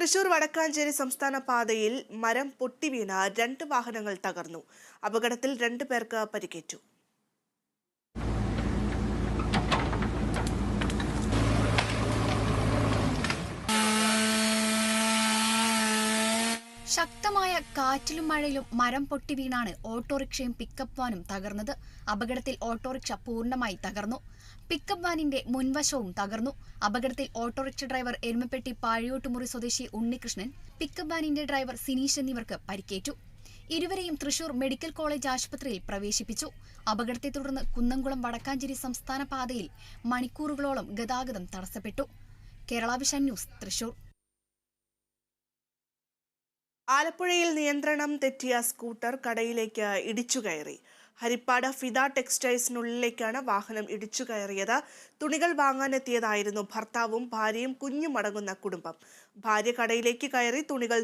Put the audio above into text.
തൃശൂർ വടക്കാഞ്ചേരി സംസ്ഥാന പാതയിൽ മരം പൊട്ടിവീണ രണ്ട് വാഹനങ്ങൾ തകർന്നു. അപകടത്തിൽ രണ്ടു പേർക്ക് പരിക്കേറ്റു. ശക്തമായ കാറ്റിലും മഴയിലും മരം പൊട്ടി വീണാണ് ഓട്ടോറിക്ഷയും പിക്കപ്പ് വാനും തകർന്നത്. അപകടത്തിൽ ഓട്ടോറിക്ഷ പൂർണമായി തകർന്നു. പിക്കപ്പ് വാനിന്റെ മുൻവശവും തകർന്നു. അപകടത്തിൽ ഓട്ടോറിക്ഷ ഡ്രൈവർ എരുമപ്പെട്ടി പാഴിയോട്ടുമുറി സ്വദേശി ഉണ്ണികൃഷ്ണൻ പിക്കപ്പ് വാനിന്റെ ഡ്രൈവർ സിനീഷ് എന്നിവർക്ക് പരിക്കേറ്റു. ഇരുവരെയും തൃശൂർ മെഡിക്കൽ കോളേജ് ആശുപത്രിയിൽ പ്രവേശിപ്പിച്ചു. അപകടത്തെ തുടർന്ന് കുന്നംകുളം വടക്കാഞ്ചേരി സംസ്ഥാന പാതയിൽ മണിക്കൂറുകളോളം ഗതാഗതം തടസ്സപ്പെട്ടു. Kerala vision news Thrissur. ആലപ്പുഴയിൽ നിയന്ത്രണം തെറ്റിയ സ്കൂട്ടർ കടയിലേക്ക് ഇടിച്ചു കയറി. ഹരിപ്പാട് ഫിദ ടെക്സ്റ്റൈൽസിനുള്ളിലേക്കാണ് വാഹനം ഇടിച്ചു കയറിയത്. തുണികൾ വാങ്ങാനെത്തിയതായിരുന്നു ഭർത്താവും ഭാര്യയും കുഞ്ഞുമടങ്ങുന്ന കുടുംബം. ഭാര്യ കടയിലേക്ക് കയറി തുണികൾ